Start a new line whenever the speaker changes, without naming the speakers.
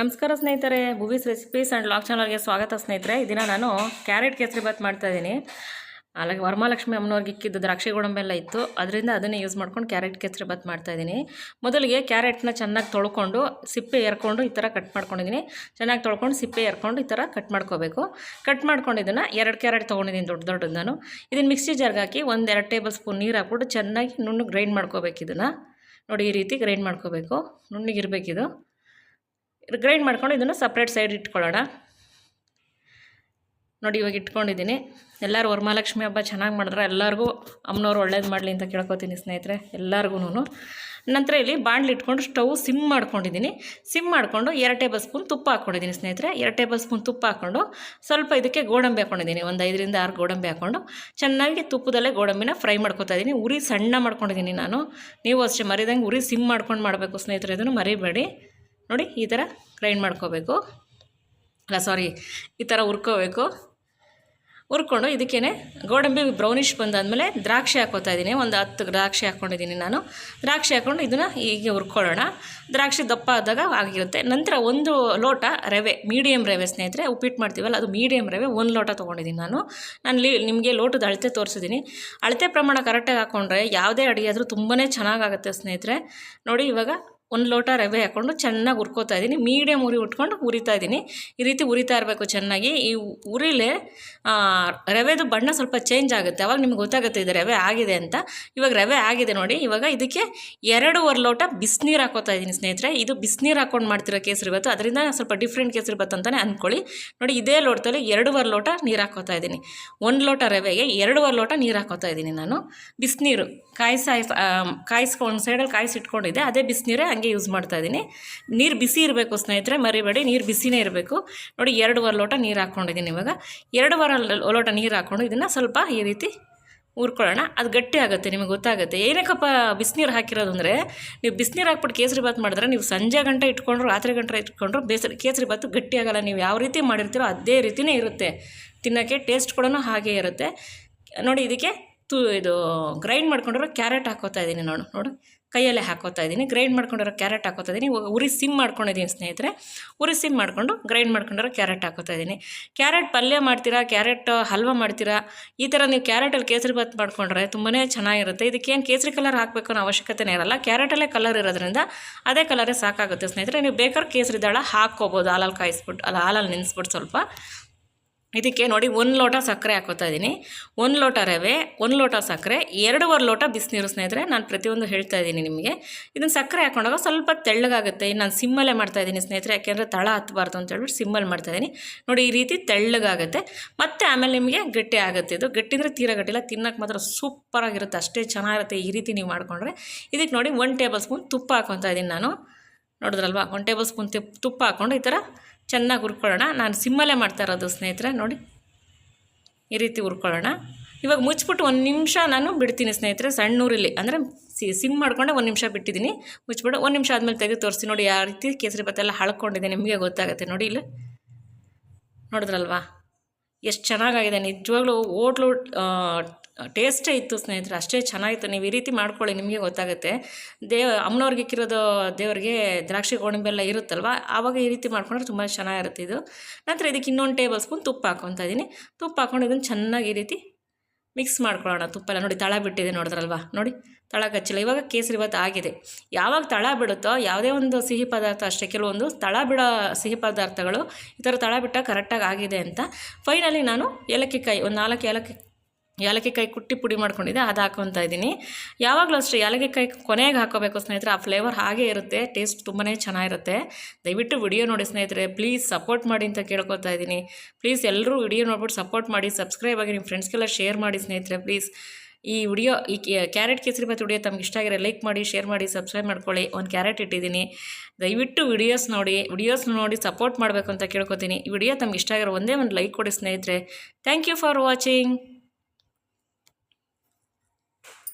ನಮಸ್ಕಾರ ಸ್ನೇಹಿತರೆ movies recipes and log ಚಾನಲ್ಗೆ ಸ್ವಾಗತ ಸ್ನೇಹಿತರೆ. ಈ ದಿನ ನಾನು ಕ್ಯಾರೆಟ್ ಕೇಸರಿ ಬಾತ್ ಮಾಡ್ತಾಯಿದ್ದೀನಿ ಅಲ್ಲಿಗೆ ವರಮಹಾಲಕ್ಷ್ಮಿ ಅಮ್ಮನವ್ರಿಗೆ ಇಕ್ಕಿದ್ದು ದ್ರಾಕ್ಷಿ ಗೋಡಂಬಿ ಎಲ್ಲ ಇತ್ತು. ಅದರಿಂದ ಅದನ್ನೇ ಯೂಸ್ ಮಾಡ್ಕೊಂಡು ಕ್ಯಾರೆಟ್ ಕೇಸರಿ ಬಾತ್ ಮಾಡ್ತಾಯಿದ್ದೀನಿ ಮೊದಲಿಗೆ ಕ್ಯಾರೆಟ್ನ ಚೆನ್ನಾಗಿ ತೊಳ್ಕೊಂಡು ಸಿಪ್ಪೆ ಎರ್ಕೊಂಡು ಈ ಥರ ಕಟ್ ಮಾಡ್ಕೊಂಡಿದ್ದೀನಿ. ಚೆನ್ನಾಗಿ ತೊಳ್ಕೊಂಡು ಸಿಪ್ಪೆ ಎರ್ಕೊಂಡು ಈ ಥರ ಕಟ್ ಮಾಡ್ಕೋಬೇಕು. ಕಟ್ ಮಾಡ್ಕೊಂಡು ಇದನ್ನು ಎರಡು ಕ್ಯಾರೆಟ್ ತೊಗೊಂಡಿದ್ದೀನಿ ದೊಡ್ಡ ದೊಡ್ಡದು ನಾನು. ಇದನ್ನು ಮಿಕ್ಸಿ ಜಾರ್ಗೆ ಹಾಕಿ ಒಂದು ಎರಡು ಟೇಬಲ್ ಸ್ಪೂನ್ ನೀರು ಹಾಕ್ಬಿಟ್ಟು ಚೆನ್ನಾಗಿ ನುಣ್ಣಗೆ ಗ್ರೈಂಡ್ ಮಾಡ್ಕೋಬೇಕು ಇದನ್ನು. ನೋಡಿ ಈ ರೀತಿ ಗ್ರೈಂಡ್ ಮಾಡ್ಕೋಬೇಕು. ನುಣ್ಣಗಿರಬೇಕಿದು ಗ್ರೈಂಡ್ ಮಾಡ್ಕೊಂಡು ಇದನ್ನು ಸಪ್ರೇಟ್ ಸೈಡ್ ಇಟ್ಕೊಳ್ಳೋಣ. ನೋಡಿ ಇವಾಗ ಇಟ್ಕೊಂಡಿದ್ದೀನಿ. ಎಲ್ಲರೂ ವರಮಹಾಲಕ್ಷ್ಮಿ ಹಬ್ಬ ಚೆನ್ನಾಗಿ ಮಾಡಿದ್ರೆ ಎಲ್ಲರಿಗೂ ಅಮ್ಮನವ್ರು ಒಳ್ಳೇದು ಮಾಡಲಿ ಅಂತ ಕೇಳ್ಕೊತೀನಿ ಸ್ನೇಹಿತರೆ ಎಲ್ಲರಿಗೂ ನಂತರ ಇಲ್ಲಿ ಬಾಣಲಿ ಇಟ್ಕೊಂಡು ಸ್ಟವ್ ಸಿಮ್ ಮಾಡ್ಕೊಂಡಿದ್ದೀನಿ. ಸಿಮ್ ಮಾಡಿಕೊಂಡು ಎರಡು ಟೇಬಲ್ ಸ್ಪೂನ್ ತುಪ್ಪ ಹಾಕ್ಕೊಂಡಿದ್ದೀನಿ ಸ್ನೇಹಿತರೆ. ಎರಡು ಟೇಬಲ್ ಸ್ಪೂನ್ ತುಪ್ಪ ಹಾಕ್ಕೊಂಡು ಸ್ವಲ್ಪ ಇದಕ್ಕೆ ಗೋಡಂಬಿ ಹಾಕ್ಕೊಂಡಿದ್ದೀನಿ ಒಂದು ಐದರಿಂದ ಆರು ಗೋಡಂಬಿ ಹಾಕ್ಕೊಂಡು ಚೆನ್ನಾಗಿ ತುಪ್ಪದಲ್ಲೇ ಗೋಡಂಬಿನ ಫ್ರೈ ಮಾಡ್ಕೊತಾ ಇದ್ದೀನಿ ಉರಿ ಸಣ್ಣ ಮಾಡ್ಕೊಂಡಿದ್ದೀನಿ ನಾನು. ನೀವು ಅಷ್ಟೇ ಮರಿದಂಗೆ ಉರಿ ಸಿಮ್ ಮಾಡ್ಕೊಂಡು ಮಾಡಬೇಕು ಸ್ನೇಹಿತರೆ, ಇದನ್ನು ಮರಿಬೇಡಿ. ನೋಡಿ ಈ ಥರ ಗ್ರೈಂಡ್ ಮಾಡ್ಕೋಬೇಕು. ಅಲ್ಲ ಸಾರಿ ಈ ಥರ ಹುರ್ಕೋಬೇಕು. ಹುರ್ಕೊಂಡು ಇದಕ್ಕೇ ಗೋಡಂಬಿ ಬ್ರೌನಿಷ್ ಬಂದಾದಮೇಲೆ ದ್ರಾಕ್ಷಿ ಹಾಕೋತಾ ಇದ್ದೀನಿ. ಒಂದು ಹತ್ತು ದ್ರಾಕ್ಷಿ ಹಾಕ್ಕೊಂಡಿದ್ದೀನಿ ನಾನು. ದ್ರಾಕ್ಷಿ ಹಾಕ್ಕೊಂಡು ಇದನ್ನು ಹೀಗೆ ಹುರ್ಕೊಳ್ಳೋಣ. ದ್ರಾಕ್ಷಿ ದಪ್ಪ ಆದಾಗ ಆಗಿರುತ್ತೆ. ನಂತರ ಒಂದು ಲೋಟ ರವೆ ಮೀಡಿಯಮ್ ರವೆ ಸ್ನೇಹಿತರೆ, ಉಪ್ಪಿಟ್ಟು ಮಾಡ್ತೀವಲ್ಲ, ಅದು ಮೀಡಿಯಮ್ ರವೆ, ಒಂದು ಲೋಟ ತೊಗೊಂಡಿದ್ದೀನಿ ನಾನು. ನಾನು ಲಿ, ನಿಮಗೆ ಲೋಟದ ಅಳತೆ ತೋರಿಸಿದ್ದೀನಿ. ಅಳತೆ ಪ್ರಮಾಣ ಕರೆಕ್ಟಾಗಿ ಹಾಕ್ಕೊಂಡ್ರೆ ಯಾವುದೇ ಅಡಿಗೆ ಆದರೂ ತುಂಬಾ ಚೆನ್ನಾಗಾಗುತ್ತೆ ಸ್ನೇಹಿತರೆ. ನೋಡಿ ಇವಾಗ ಒಂದು ಲೋಟ ರವೆ ಹಾಕ್ಕೊಂಡು ಚೆನ್ನಾಗಿ ಹುರ್ಕೋತಾ ಇದ್ದೀನಿ. ಮೀಡಿಯಮ್ ಉರಿ ಉಟ್ಕೊಂಡು ಉರಿತಾ ಇದ್ದೀನಿ. ಈ ರೀತಿ ಉರಿತಾ ಇರಬೇಕು ಚೆನ್ನಾಗಿ. ಈ ಉರಿಲೇ ರವೆದು ಬಣ್ಣ ಸ್ವಲ್ಪ ಚೇಂಜ್ ಆಗುತ್ತೆ. ಅವಾಗ ನಿಮ್ಗೆ ಗೊತ್ತಾಗುತ್ತೆ ಇದು ರವೆ ಆಗಿದೆ ಅಂತ. ಇವಾಗ ರವೆ ಆಗಿದೆ ನೋಡಿ. ಇವಾಗ ಇದಕ್ಕೆ ಎರಡೂವರೆ ಲೋಟ ಬಿಸಿನೀರು ಹಾಕೋತಾ ಇದ್ದೀನಿ ಸ್ನೇಹಿತರೆ. ಇದು ಬಿಸಿನೀರು ಹಾಕ್ಕೊಂಡು ಮಾಡ್ತಿರೋ ಕೇಸರಿ ಬತ್ತು ಅದರಿಂದ ಸ್ವಲ್ಪ ಡಿಫ್ರೆಂಟ್ ಕೇಸರಿ ಬತ್ತು ಅಂತಲೇ ಅಂದ್ಕೊಳ್ಳಿ ನೋಡಿ, ಇದೇ ಲೋಟದಲ್ಲಿ ಎರಡೂವರೆ ಲೋಟ ನೀರು ಹಾಕೋತಾ ಇದ್ದೀನಿ. ಒಂದು ಲೋಟ ರವೆಗೆ ಎರಡೂವರೆ ಲೋಟ ನೀರು ಹಾಕೋತಾ ಇದ್ದೀನಿ ನಾನು. ಬಿಸಿನೀರು ಕಾಯಿಸಿ ಕಾಯಿಸ್ಕೊಂಡು ಸೈಡಲ್ಲಿ ಕಾಯಿಸಿಟ್ಕೊಂಡಿದ್ದೆ. ಅದೇ ಬಿಸಿನೀರೇ ಯೂಸ್ ಮಾಡ್ತಾ ಇದ್ದೀನಿ. ನೀರು ಬಿಸಿ ಇರಬೇಕು ಸ್ನೇಹಿತರೆ, ಮರಿಬೇಡಿ, ನೀರು ಬಿಸಿನೇ ಇರಬೇಕು. ನೋಡಿ, ಎರಡೂವರೆ ಲೋಟ ನೀರು ಹಾಕ್ಕೊಂಡಿದ್ದೀನಿ ಇವಾಗ. ಎರಡೂವರೆ ಲೋಟ ನೀರು ಹಾಕ್ಕೊಂಡು ಇದನ್ನು ಸ್ವಲ್ಪ ಈ ರೀತಿ ಊರ್ಕೊಳ್ಳೋಣ ಅದು ಗಟ್ಟಿ ಆಗುತ್ತೆ, ನಿಮಗೆ ಗೊತ್ತಾಗುತ್ತೆ. ಏನಕ್ಕಪ್ಪ ಬಿಸಿನೀರು ಹಾಕಿರೋದು ಅಂದರೆ, ನೀವು ಬಿಸಿನೀರು ಹಾಕ್ಬಿಟ್ಟು ಕೇಸರಿ ಬಾತ್ ಮಾಡಿದ್ರೆ ನೀವು ಸಂಜೆ ಗಂಟೆ ಇಟ್ಕೊಂಡ್ರು, ರಾತ್ರಿ ಗಂಟೆ ಇಟ್ಕೊಂಡ್ರು ಬೇಸರಿ, ಕೇಸರಿ ಬಾತು ಗಟ್ಟಿ ಆಗಲ್ಲ. ನೀವು ಯಾವ ರೀತಿ ಮಾಡಿರ್ತೀರೋ ಅದೇ ರೀತಿಯೇ ಇರುತ್ತೆ. ತಿನ್ನೋಕ್ಕೆ ಟೇಸ್ಟ್ ಕೂಡ ಹಾಗೇ ಇರುತ್ತೆ. ನೋಡಿ, ಇದಕ್ಕೆ ತು, ಇದು ಗ್ರೈಂಡ್ ಮಾಡ್ಕೊಂಡ್ರೆ ಕ್ಯಾರೆಟ್ ಹಾಕೋತಾ ಇದ್ದೀನಿ ನೋಡು ನೋಡು ಕೈಯಲ್ಲೇ ಹಾಕೋತಾ ಇದ್ದೀನಿ ಗ್ರೈಂಡ್ ಮಾಡ್ಕೊಂಡಿರೋ ಕ್ಯಾರೆಟ್ ಹಾಕೋತಾ ಇದ್ದೀನಿ ಉರಿ ಸಿಮ್ ಮಾಡ್ಕೊಂಡಿದ್ದೀನಿ ಸ್ನೇಹಿತರೆ. ಉರಿ ಸಿಮ್ ಮಾಡಿಕೊಂಡು ಗ್ರೈಂಡ್ ಮಾಡ್ಕೊಂಡಿರೋ ಕ್ಯಾರೆಟ್ ಹಾಕೋತಾ ಇದ್ದೀನಿ. ಕ್ಯಾರೆಟ್ ಪಲ್ಯ ಮಾಡ್ತೀರಾ ಕ್ಯಾರೆಟ್ ಹಲ್ವ ಮಾಡ್ತೀರಾ? ಈ ಥರ ನೀವು ಕ್ಯಾರೆಟಲ್ಲಿ ಕೇಸರಿ ಬಾತ್ ಮಾಡ್ಕೊಂಡ್ರೆ ತುಂಬಾ ಚೆನ್ನಾಗಿರುತ್ತೆ. ಇದಕ್ಕೇನು ಕೇಸರಿ ಕಲರ್ ಹಾಕಬೇಕು ಅನ್ನೋ ಅವಶ್ಯಕತೆನೇ ಇರಲ್ಲ. ಕ್ಯಾರೆಟಲ್ಲೇ ಕಲರ್ ಇರೋದ್ರಿಂದ ಅದೇ ಕಲರೇ ಸಾಕಾಗುತ್ತೆ ಸ್ನೇಹಿತರೆ. ನೀವು ಬೇಕಾದ್ರೆ ಕೇಸರಿ ದಾಳ ಹಾಕ್ಕೋಬೋದು, ಹಾಲಲ್ಲಿ ಕಾಯಿಸ್ಬಿಟ್ಟು, ಅಲ್ಲ ಹಾಲಲ್ಲಿ ನೆನೆಸ್ಬಿಟ್ಟು ಸ್ವಲ್ಪ. ಇದಕ್ಕೆ ನೋಡಿ ಒಂದು ಲೋಟ ಸಕ್ಕರೆ ಹಾಕೋತಾ ಇದ್ದೀನಿ. ಒಂದು ಲೋಟ ರವೆ, ಒಂದು ಲೋಟ ಸಕ್ಕರೆ, ಎರಡೂವರೆ ಲೋಟ ಬಿಸಿನೀರು ಸ್ನೇಹಿತರೆ ನಾನು ಪ್ರತಿಯೊಂದು ಹೇಳ್ತಾ ಇದ್ದೀನಿ ನಿಮಗೆ. ಇದನ್ನು ಸಕ್ಕರೆ ಹಾಕೊಂಡಾಗ ಸ್ವಲ್ಪ ತೆಳ್ಳಗಾಗುತ್ತೆ. ನಾನು ಸಿಮ್ಮಲ್ಲೇ ಮಾಡ್ತಾ ಇದ್ದೀನಿ ಸ್ನೇಹಿತರೆ, ಯಾಕೆಂದರೆ ತಳ ಹತ್ತಬಾರ್ದು ಅಂತ ಹೇಳ್ಬಿಟ್ಟು ಸಿಮ್ಮಲ್ಲಿ ಮಾಡ್ತಾಯಿದ್ದೀನಿ ನೋಡಿ ಈ ರೀತಿ ತೆಳ್ಳಗಾಗುತ್ತೆ. ಮತ್ತು ಆಮೇಲೆ ನಿಮಗೆ ಗಟ್ಟಿ ಆಗುತ್ತೆ. ಇದು ಗಟ್ಟಿ ಅಂದರೆ ತೀರ ಗಟ್ಟಿಲ್ಲ ತಿನ್ನೋಕೆ ಮಾತ್ರ ಸೂಪರಾಗಿರುತ್ತೆ. ಅಷ್ಟೇ ಚೆನ್ನಾಗಿರುತ್ತೆ ಈ ರೀತಿ ನೀವು ಮಾಡಿಕೊಂಡ್ರೆ. ಇದಕ್ಕೆ ನೋಡಿ ಒನ್ ಟೇಬಲ್ ಸ್ಪೂನ್ ತುಪ್ಪ ಹಾಕೊತಾ ಇದ್ದೀನಿ ನಾನು. ನೋಡಿದ್ರಲ್ವಾ? ಒನ್ ಟೇಬಲ್ ಸ್ಪೂನ್ ತುಪ್ಪ ಹಾಕ್ಕೊಂಡು ಈ ಥರ ಚೆನ್ನಾಗಿ ಹುರ್ಕೊಳ್ಳೋಣ. ನಾನು ಸಿಮ್ಮಲ್ಲೇ ಮಾಡ್ತಾ ಇರೋದು ಸ್ನೇಹಿತರೆ, ನೋಡಿ. ಈ ರೀತಿ ಹುರ್ಕೊಳ್ಳೋಣ. ಇವಾಗ ಮುಚ್ಚಿಬಿಟ್ಟು ಒಂದು ನಿಮಿಷ ನಾನು ಬಿಡ್ತೀನಿ ಸ್ನೇಹಿತರೆ, ಸಣ್ಣೂರಲ್ಲಿ. ಅಂದರೆ ಸಿ ಸಿಮ್ ಮಾಡ್ಕೊಂಡೆ ಒಂದು ನಿಮಿಷ ಬಿಟ್ಟಿದ್ದೀನಿ ಮುಚ್ಚಿಬಿಟ್ಟು ಒಂದು ನಿಮಿಷ ಆದಮೇಲೆ ತೆಗೆದು ತೋರಿಸಿ. ನೋಡಿ ಯಾವ ರೀತಿ ಕೇಸರಿ ಎಲ್ಲ ಹಳ್ಕೊಂಡಿದೆ, ನಿಮಗೆ ಗೊತ್ತಾಗುತ್ತೆ. ನೋಡಿ ಇಲ್ಲಿ. ನೋಡಿದ್ರಲ್ವಾ? ಎಷ್ಟು ಚೆನ್ನಾಗಾಗಿದೆ. ನಿಜವಾಗ್ಲೂ ಹೋಟ್ಲು ಟೇಸ್ಟೇ ಇತ್ತು ಸ್ನೇಹಿತರೆ, ಅಷ್ಟೇ ಚೆನ್ನಾಗಿತ್ತು. ನೀವು ಈ ರೀತಿ ಮಾಡ್ಕೊಳ್ಳಿ, ನಿಮಗೆ ಗೊತ್ತಾಗುತ್ತೆ. ದೇವ, ಅಮ್ಮನವ್ರಿಗೆ ಇಕ್ಕಿರೋದು ದೇವರಿಗೆ ದ್ರಾಕ್ಷಿ ಗೋಡಂಬಿ ಎಲ್ಲ ಇರುತ್ತಲ್ವ, ಆವಾಗ ಈ ರೀತಿ ಮಾಡ್ಕೊಂಡ್ರೆ ತುಂಬ ಚೆನ್ನಾಗಿರುತ್ತೆ ಇದು. ನಂತರ ಇದಕ್ಕೆ ಇನ್ನೊಂದು ಟೇಬಲ್ ಸ್ಪೂನ್ ತುಪ್ಪ ಹಾಕ್ಕೊತಾ ಇದ್ದೀನಿ ತುಪ್ಪ ಹಾಕ್ಕೊಂಡು ಇದನ್ನು ಚೆನ್ನಾಗಿ ಈ ರೀತಿ ಮಿಕ್ಸ್ ಮಾಡ್ಕೊಳ್ಳೋಣ. ತುಪ್ಪಲ್ಲ ನೋಡಿ, ತಳ ಬಿಟ್ಟಿದೆ ನೋಡಿದ್ರಲ್ವ? ನೋಡಿ, ತಳ ಕಚ್ಚಿಲ್ಲ. ಇವಾಗ ಕೇಸರಿ ಭಾತ್ ಆಗಿದೆ. ಯಾವಾಗ ತಳ ಬಿಡುತ್ತೋ, ಯಾವುದೇ ಒಂದು ಸಿಹಿ ಪದಾರ್ಥ ಅಷ್ಟೇ, ಕೆಲವೊಂದು ತಳ ಬಿಡೋ ಸಿಹಿ ಪದಾರ್ಥಗಳು ಈ ಥರ ತಳ ಬಿಟ್ಟ ಕರೆಕ್ಟಾಗಿ ಆಗಿದೆ ಅಂತ. ಫೈನಲಿ ನಾನು ಏಲಕ್ಕಿ ಕಾಯಿ, ಒಂದು ನಾಲ್ಕು ಏಲಕ್ಕಿ ಕಾಯಿ ಕುಟ್ಟಿ ಪುಡಿ ಮಾಡ್ಕೊಂಡಿದ್ದೆ, ಅದು ಹಾಕೊತಾ ಇದ್ದೀನಿ. ಯಾವಾಗಲೂ ಅಷ್ಟೇ ಕಾಯಿ ಕೊನೆಗೆ ಹಾಕೋಬೇಕು ಸ್ನೇಹಿತರೆ, ಆ ಫ್ಲೇವರ್ ಹಾಗೇ ಇರುತ್ತೆ ಟೇಸ್ಟ್ ತುಂಬಾ ಚೆನ್ನಾಗಿರುತ್ತೆ. ದಯವಿಟ್ಟು ವಿಡಿಯೋ ನೋಡಿ ಸ್ನೇಹಿತರೆ ಪ್ಲೀಸ್ ಸಪೋರ್ಟ್ ಮಾಡಿ ಅಂತ ಕೇಳ್ಕೊತಾ ಇದ್ದೀನಿ. ಪ್ಲೀಸ್ ಎಲ್ಲರೂ ವಿಡಿಯೋ ನೋಡ್ಬಿಟ್ಟು ಸಪೋರ್ಟ್ ಮಾಡಿ ಸಬ್ಸ್ಕ್ರೈಬ್ ಆಗಿ ನಿಮ್ಮ ಫ್ರೆಂಡ್ಸ್ಗೆಲ್ಲ ಶೇರ್ ಮಾಡಿ ಸ್ನೇಹಿತರೆ ಪ್ಲೀಸ್ ಈ ವಿಡಿಯೋ ಈ ಕ್ಯಾರೆಟ್ ಕೇಸರಿ ಬಾತ್ ವಿಡಿಯೋ ತಮ್ಗೆ ಇಷ್ಟ ಆಗಿರೋ ಲೈಕ್ ಮಾಡಿ ಶೇರ್ ಮಾಡಿ ಸಬ್ಸ್ಕ್ರೈಬ್ ಮಾಡ್ಕೊಳ್ಳಿ. ಒಂದು ಕ್ಯಾರೆಟ್ ಇಟ್ಟಿದ್ದೀನಿ. ದಯವಿಟ್ಟು ವಿಡಿಯೋಸ್ ನೋಡಿ ವಿಡಿಯೋಸ್ ನೋಡಿ ಸಪೋರ್ಟ್ ಮಾಡಬೇಕು ಅಂತ ಕೇಳ್ಕೊತೀನಿ. ಈ ವಿಡಿಯೋ ತಮ್ಗೆ ಇಷ್ಟ ಆಗಿರೋ ಒಂದೇ ಒಂದು ಲೈಕ್ ಕೊಡಿ ಸ್ನೇಹಿತರೆ. Thank you for watching